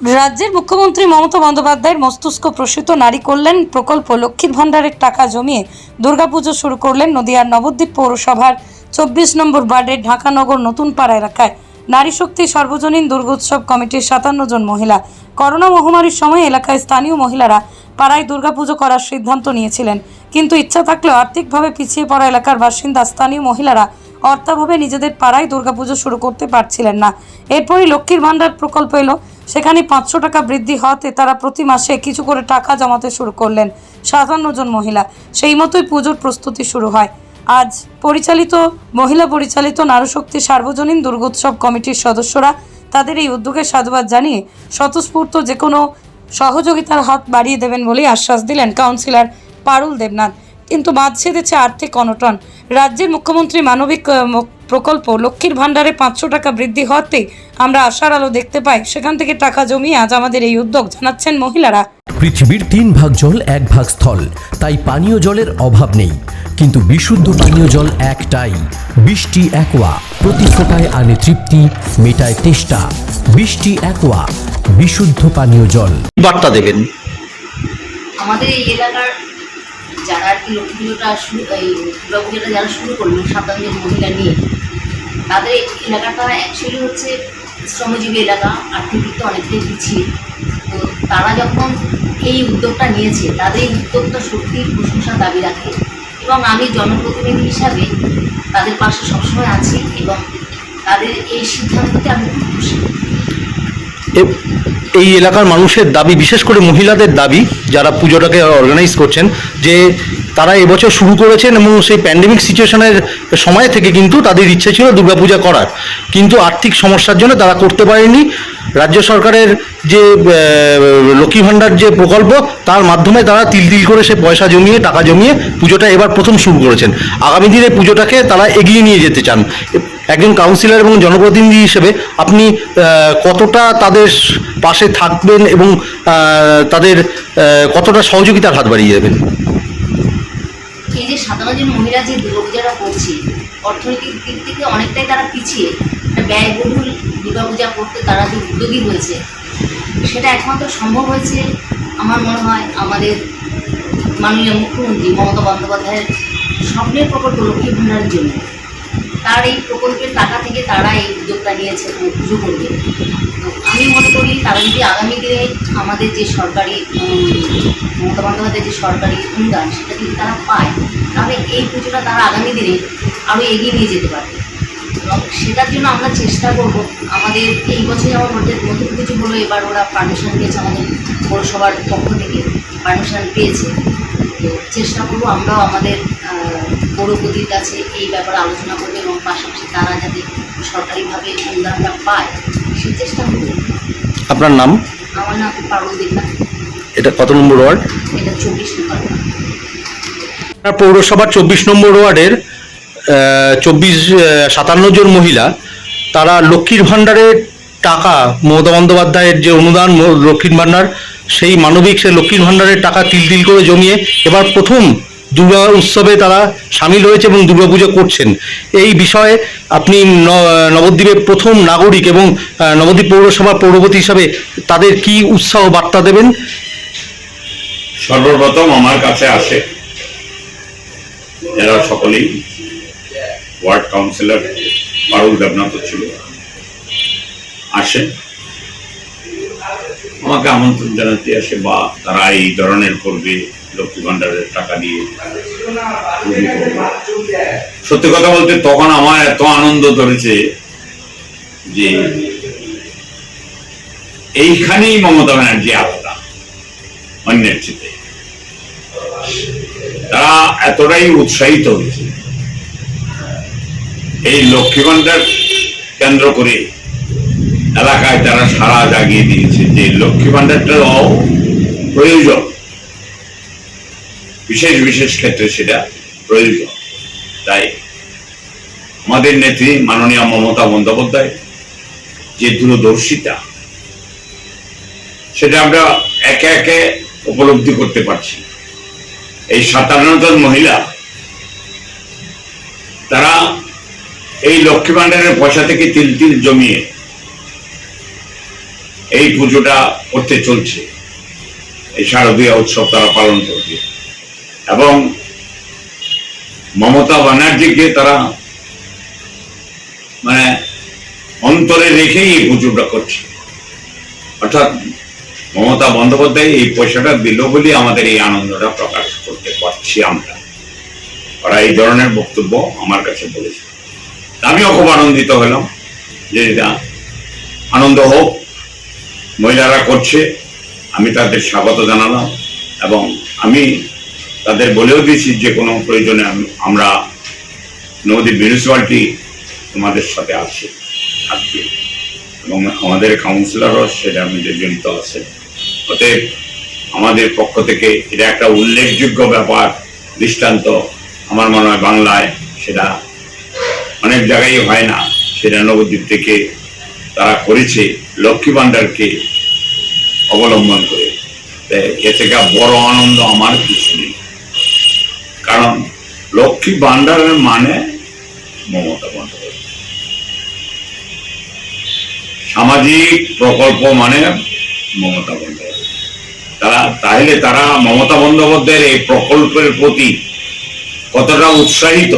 রাজ্যের মুখ্যমন্ত্রী মমতা বন্দ্যোপাধ্যায়ের মস্তিষ্ক প্রসূত নারী কল্যাণ প্রকল্প লক্ষ্মীর ভাণ্ডারের টাকা জমিয়ে দুর্গাপুজো শুরু করলেন নদিয়ার নবদ্বীপ পৌরসভার চব্বিশ নম্বর ওয়ার্ডের ঢাকানগর নতুন পাড়া এলাকায়। নারী শক্তি সর্বজনীন দুর্গোৎসব কমিটির সাতান্ন জন মহিলা। করোনা মহামারীর সময় এলাকায় স্থানীয় মহিলারা পাড়ায় দুর্গাপুজো করার সিদ্ধান্ত নিয়েছিলেন। কিন্তু ইচ্ছা থাকলেও আর্থিকভাবে পিছিয়ে পড়া এলাকার বাসিন্দা স্থানীয় মহিলারা অর্থাভাবে নিজেদের পাড়ায় দুর্গাপুজো শুরু করতে পারছিলেন না। এরপরই লক্ষ্মীর ভাণ্ডার প্রকল্প এলো। সেখানে পাঁচশো টাকা বৃদ্ধি হওয়াতে তারা প্রতি মাসে কিছু করে টাকা জমাতে শুরু করলেন সাতান্ন জন মহিলা। সেই মতোই পুজোর প্রস্তুতি শুরু হয়। আজ পরিচালিত, মহিলা পরিচালিত নারীশক্তি সার্বজনীন দুর্গোৎসব কমিটির সদস্যরা তাদের এই উদ্যোগে সাধুবাদ জানিয়ে স্বতঃস্ফূর্ত যে কোনো সহযোগিতার হাত বাড়িয়ে দেবেন বলেই আশ্বাস দিলেন কাউন্সিলর পারুল দেবনাথ। কিন্তু বাদ সেধেছে আর্থিক অনটন। রাজ্যের মুখ্যমন্ত্রী মানবিক প্রকল্প লক্ষ্মীর ভাণ্ডারে পাঁচশো টাকা বৃদ্ধি হওয়াতে আমরা আশার আলো দেখতে পাই। সেখান থেকে টাকা জমিয়ে আজ আমাদের এই উদ্যোগ জানাচ্ছেন মহিলারা। পৃথিবীর তিন ভাগ জল এক ভাগ স্থল। তাই পানীয় জলের অভাব নেই। কিন্তু বিশুদ্ধ পানীয় জল একটাই। বৃষ্টি একোয়া। প্রতি ফোটায় আনে তৃপ্তি মেটায় তেষ্টা। বৃষ্টি একোয়া। বিশুদ্ধ পানীয় জল। বার্তা দেবেন। আমাদের এই এলাকার যারা আর কি লক্ষ্মী পুজোটা শুরু এই দুর্গা পুজোটা যারা শুরু করল সাতান্ন মহিলা নিয়ে, তাদের এলাকাটা অ্যাকচুয়ালি হচ্ছে শ্রমজীবী এলাকা, আর্থিক দিক তো অনেকটাই পিছিয়ে। তো তারা যখন এই উদ্যোগটা নিয়েছে, তাদের এই উদ্যোগটা সত্যিই প্রশংসা দাবি রাখে। এবং আমি জনপ্রতিনিধি হিসাবে তাদের পাশে সবসময় আছি এবং তাদের এই সিদ্ধান্ততে আমি খুব খুশি। এই এলাকার মানুষের দাবি, বিশেষ করে মহিলাদের দাবি, যারা পুজোটাকে অর্গানাইজ করছেন, যে তারা এবছর শুরু করেছেন এবং সেই প্যান্ডেমিক সিচুয়েশনের সময় থেকে কিন্তু তাদের ইচ্ছে ছিল দুর্গাপূজা করার। কিন্তু আর্থিক সমস্যার জন্য তারা করতে পারেনি। রাজ্য সরকারের যে লক্ষ্মী ভাণ্ডার যে প্রকল্প, তার মাধ্যমে তারা তিল তিল করে সে পয়সা জমিয়ে, টাকা জমিয়ে পুজোটা এবার প্রথম শুরু করেছেন। আগামী দিনে পুজোটাকে তারা এগিয়ে নিয়ে যেতে চান। একজন কাউন্সিলর এবং জনপ্রতিনিধি হিসেবে আপনি কতটা তাদের পাশে থাকবেন এবং তাদের কতটা সহযোগিতার হাত বাড়িয়ে যাবেন এই যে সাধারণ জন মহিলা যে দুর্গাপূজাটা করছে অর্থনৈতিক দিক থেকে অনেকটাই তারা পিছিয়ে, একটা ব্যয়বহুল দুর্গাপূজা করতে তারা যে উদ্যোগী হয়েছে, সেটা একমাত্র সম্ভব হয়েছে আমার মনে হয় আমাদের মাননীয় মুখ্যমন্ত্রী মমতা বন্দ্যোপাধ্যায়ের স্বপ্নের প্রকল্প লক্ষ্মী ভাণ্ডারের জন্য। তার এই প্রকল্পের টাকা থেকে তারা এই উদ্যোগটা নিয়েছে তো আমি মনে করি তারা যদি আগামী দিনে আমাদের যে সরকারি মমতা বন্দ্যোপাধ্যায়ের যে সরকারি অনুদান, সেটা যদি তারা পায়, তাহলে এই পুজোটা তারা আগামী দিনে আরও এগিয়ে নিয়ে যেতে পারবে। এবং সেটার জন্য আমরা চেষ্টা করব আমাদের এই বছর আমার ওদের নতুন কিছু হলো, এবার ওরা পারমিশন পেয়েছে আমাদের পৌরসভার পক্ষ থেকে পারমিশন পেয়েছে। তো চেষ্টা করব আমরাও আমাদের পৌরপতির কাছে এই ব্যাপারে আলোচনা করব পাশাপাশি তারা যাতে সরকারিভাবে অনুদানটা পায় সে চেষ্টা করব আপনার নাম? আমার নাম পারুল এটা কত নম্বর ওয়ার্ড? এটা চব্বিশ নম্বর পৌরসভার চব্বিশ নম্বর ওয়ার্ডের চব্বিশ সাতান্ন জন মহিলা তারা লক্ষ্মীর ভাণ্ডারের টাকা মমতা বন্দ্যোপাধ্যায়ের যে অনুদান লক্ষ্মীর ভাণ্ডার সেই মানবিক সে লক্ষ্মীর ভাণ্ডারের টাকা তিল তিল করে জমিয়ে এবার প্রথম দুর্গা উৎসবে তারা সামিল হয়েছে এবং দুর্গাপুজো করছেন। এই বিষয়ে আপনি নবদ্বীপের প্রথম নাগরিক এবং নবদ্বীপ পৌরসভার পৌরপতি হিসাবে তাদের কি উৎসাহ বার্তা দেবেন? সর্বপ্রথম আমার কাছে আসে, এরা সকলেই ওয়ার্ড কাউন্সিলর পারুল দেবনাথ ছিল। আসে আমাকে আমন্ত্রণ জানাতে আসে, বা তারা এই ধরনের করবে। লক্ষ্মী ভাণ্ডারের টাকা দিয়ে সত্যি কথা বলতে তখন আমার এত আনন্দ ধরেছে যে এইখানেই মমতা ব্যানার্জি আলাদা অন্যের চেয়ে। তারা এতটাই উৎসাহিত হয়েছে। এই লক্ষ্মী ভাণ্ডার কেন্দ্র করে এলাকায় তারা সারা জাগিয়ে দিয়েছে যে লক্ষ্মী ভাণ্ডারটাও প্রয়োজন। বিশেষ বিশেষ ক্ষেত্রে সেটা প্রয়োজন তাই আমাদের নেত্রী মাননীয় মমতা বন্দ্যোপাধ্যায় যে দূরদর্শিতা, সেটা আমরা একে একে উপলব্ধি করতে পারছি। এই সাতান্ন জন মহিলা, তারা এই লক্ষ্মী ভাণ্ডারের পয়সা থেকে তিল তিল জমিয়ে এই পুজোটা করতে চলছে। এই শারদীয় উৎসব তারা পালন করবে। এবং মমতা ব্যানার্জিকে তারা মানে অন্তরে রেখেই এই পুজোটা করছে। অর্থাৎ মমতা বন্দ্যোপাধ্যায় এই পয়সাটা দিল বলে আমাদের এই আনন্দটা প্রকাশ করতে পারছি আমরা। ওরা এই ধরনের বক্তব্য আমার কাছে বলেছে। আমিও খুব আনন্দিত হলাম যে এটা আনন্দ হোক, মহিলারা করছে, আমি তাদের স্বাগত জানালাম এবং আমি তাদের বলেও দিয়েছি যে কোনো প্রয়োজনে আমরা নদী মিউনিসিপ্যালিটি তোমাদের সাথে আছে, থাকবে। এবং আমাদের কাউন্সিলরও সেটা আমাদের জড়িত আছে। অতএব আমাদের পক্ষ থেকে এটা একটা উল্লেখযোগ্য ব্যাপার, দৃষ্টান্ত। আমার মনে হয় বাংলায় সেটা অনেক জায়গায় হয় না, সেটা নবদ্বীপ থেকে তারা করেছে, লক্ষ্মী ভাণ্ডারকে অবলম্বন করে। এ থেকে বড় আনন্দ আমার কিছু নেই। লক্ষ্মী ভাণ্ডারের মানে মমতা বন্দ্যোপাধ্যায়। সামাজিক প্রকল্প মানে মমতা বন্দ্যোপাধ্যায়। তারা তাহলে তারা মমতা বন্দ্যোপাধ্যায়ের এই প্রকল্পের প্রতি কতটা উৎসাহিত,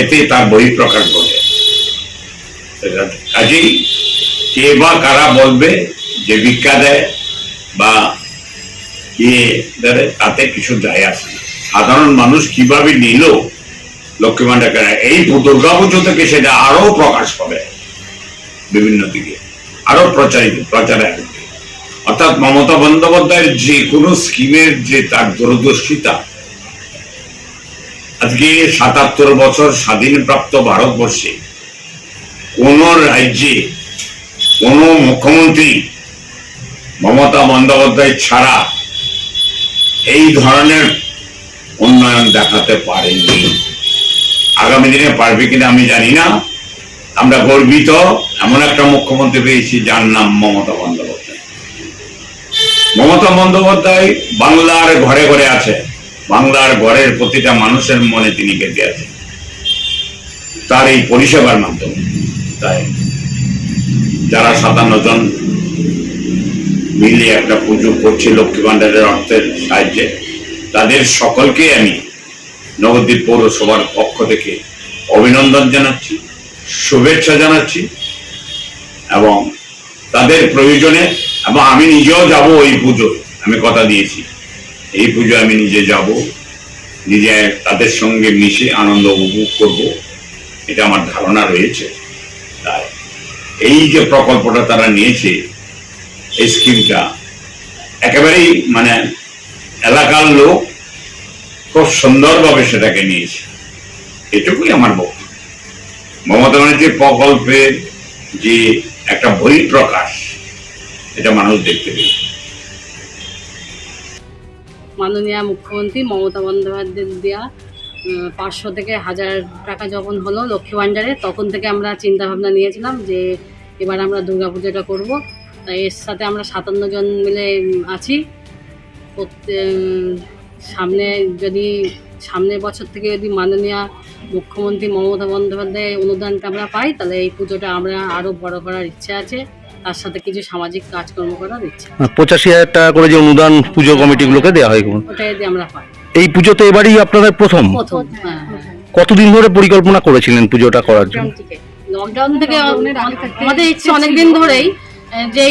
এতে তার বহিঃপ্রকাশ ঘটে। কাজেই কে বা কারা বলবে, যে ভিক্ষা দেয় বা দেয় তাতে কিছু যায় আসে। সাধারণ মানুষ কীভাবে নিল? লক্ষ্মী ভাণ্ডারকে এই দুর্গা পুজো থেকে সেটা আরও প্রকাশ পাবে বিভিন্ন দিকে আরও প্রচারিত, প্রচারে অর্থাৎ মমতা বন্দ্যোপাধ্যায়ের যে কোনো স্কিমের যে তার দূরদর্শিতা, আজকে সাতাত্তর বছর স্বাধীনপ্রাপ্ত ভারতবর্ষে কোন রাজ্যে কোন মুখ্যমন্ত্রী মমতা বন্দ্যোপাধ্যায় ছাড়া এই ধরনের উন্নয়ন দেখাতে পারেনি আগামী দিনে পারবে কিনা আমি জানি না। আমরা গর্বিত, এমন একটা মুখ্যমন্ত্রী পেয়েছি যার নাম মমতা বন্দ্যোপাধ্যায়। মমতা বন্দ্যোপাধ্যায় বাংলার ঘরে ঘরে আছে। বাংলার ঘরের প্রতিটা মানুষের মনে তিনি গেঁথে আছেন। তার এই পরিষেবার মাধ্যমে। তাই যারা সাতান্ন জন মিলিয়ে একটা পুজো করছে লক্ষ্মী ভাণ্ডারের অর্থের সাহায্যে তাদের সকলকে আমি নবদ্বীপ পৌরসভার পক্ষ থেকে অভিনন্দন জানাচ্ছি, শুভেচ্ছা জানাচ্ছি এবং তাদের প্রয়োজনে, এবং আমি নিজেও যাব ওই পুজো আমি কথা দিয়েছি। এই পুজো আমি নিজে যাব, নিজে তাদের সঙ্গে মিশে আনন্দ উপভোগ করব, এটা আমার ধারণা রয়েছে। তাই এই যে প্রকল্পটা তারা নিয়েছে, এই স্কিমটা একেবারেই মানে এলাকার লোক খুব সুন্দরভাবে সেটাকে নিয়েছে। এটুকুই আমার বক্তব্য। মমতা ব্যানার্জির প্রকল্পের যে একটা বই প্রকাশ এটা মানুষ দেখতে পেয়েছে। মাননীয় মুখ্যমন্ত্রী মমতা বন্দ্যোপাধ্যায় দেওয়া পাঁচশো থেকে হাজার টাকা যখন হলো লক্ষ্মী ভাণ্ডারে, তখন থেকে আমরা চিন্তা ভাবনা নিয়েছিলাম যে এবার আমরা দুর্গাপুজোটা করব। তাই এর সাথে আমরা সাতান্ন জন মিলে আছি। সামনে যদি সামনের বছর থেকে যদি মাননীয় মুখ্যমন্ত্রী মমতা বন্দ্যোপাধ্যায় অনুদানটা আমরা পাই তাহলে এই পুজোটা আমরা আরও বড় করার ইচ্ছা আছে। তার সাথে কিছু সামাজিক কাজকর্ম করার ইচ্ছা পঁচাশি হাজার টাকা করে যে অনুদান পুজো কমিটিগুলোকে দেওয়া হয় ওটা যদি আমরা পাই। এই পুজোতে এবারই আপনাদের প্রথম? প্রথম হ্যাঁ হ্যাঁ। কতদিন ধরে পরিকল্পনা করেছিলেন পুজোটা করার জন্য? লকডাউন থেকে। আমাদের ইচ্ছে অনেকদিন ধরেই যে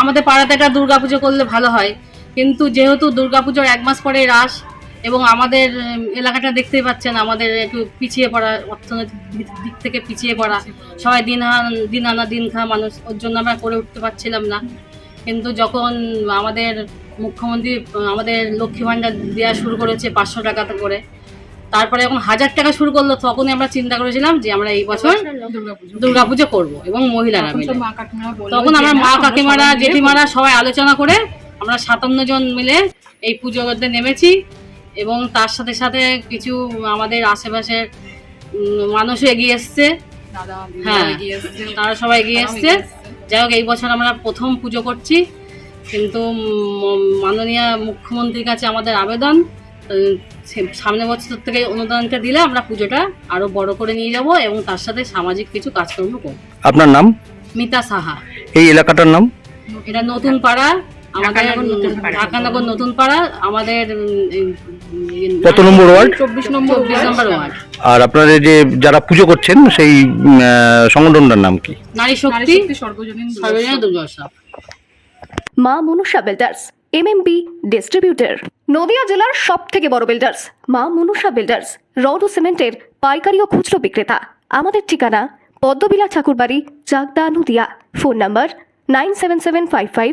আমাদের পাড়াতে একটা দুর্গাপুজো করলে ভালো হয়। কিন্তু যেহেতু দুর্গাপুজোর এক মাস পরে রাস এবং আমাদের এলাকাটা দেখতেই পাচ্ছেন আমাদের একটু পিছিয়ে পড়া অর্থনৈতিক দিক- থেকে পিছিয়ে পড়া। সবাই দিন আন- দিন আনা দিন খাওয়া মানুষ ওর জন্য আমরা করে উঠতে পারছিলাম না। কিন্তু যখন আমাদের মুখ্যমন্ত্রী আমাদের লক্ষ্মী ভাণ্ডার দেওয়া শুরু করেছে পাঁচশো টাকাতে করে তারপরে যখন হাজার টাকা শুরু করল তখনই আমরা চিন্তা করেছিলাম যে আমরা এই বছর দুর্গাপুজো। করব এবং মহিলারা মিলে। তখন আমরা মা কাকিমারা জেঠিমারা সবাই আলোচনা করে আমরা সাতান্ন জন মিলে এই পুজো করতে নেমেছি এবং তার সাথে সাথে কিছু আমাদের আশেপাশের মানুষও এগিয়ে এসছে। হ্যাঁ তারা সবাই এগিয়ে এসছে। যাই হোক এই বছর আমরা প্রথম পুজো করছি। কিন্তু মাননীয় মুখ্যমন্ত্রীর কাছে আমাদের আবেদন উম, সে- সামনের বছর থেকে অনুদানটা দিলে আমরা পুজোটা আরও বড় করে নিয়ে যাব এবং তার সাথে সামাজিক কিছু কাজকর্ম করব। আপনার নাম? মিতা সাহা। এই এলাকাটার নাম? এটা নতুন পাড়া আমাদের ঢাকানগর নতুন পাড়া। আমাদের উম, কত নম্বর ওয়ার্ড? চব্বিশ নম্বর চব্বিশ। নম্বর ওয়ার্ড। আর আপনাদের যে যারা পুজো করছেন সেই সংগঠনটার নাম কি? নারী শক্তি সর্বজনীন দুর্গোৎসব। মা Manusha builders MMB distributor Nadia জেলার সব থেকে বড় বিল্ডার্স মা মনুষা বিল্ডার্স রড ও সিমেন্টের পাইকারি ও খুচরো বিক্রেতা। আমাদের ঠিকানা Padmabila Thakurbari Chakdah Nadia. Phone number nine seven seven five five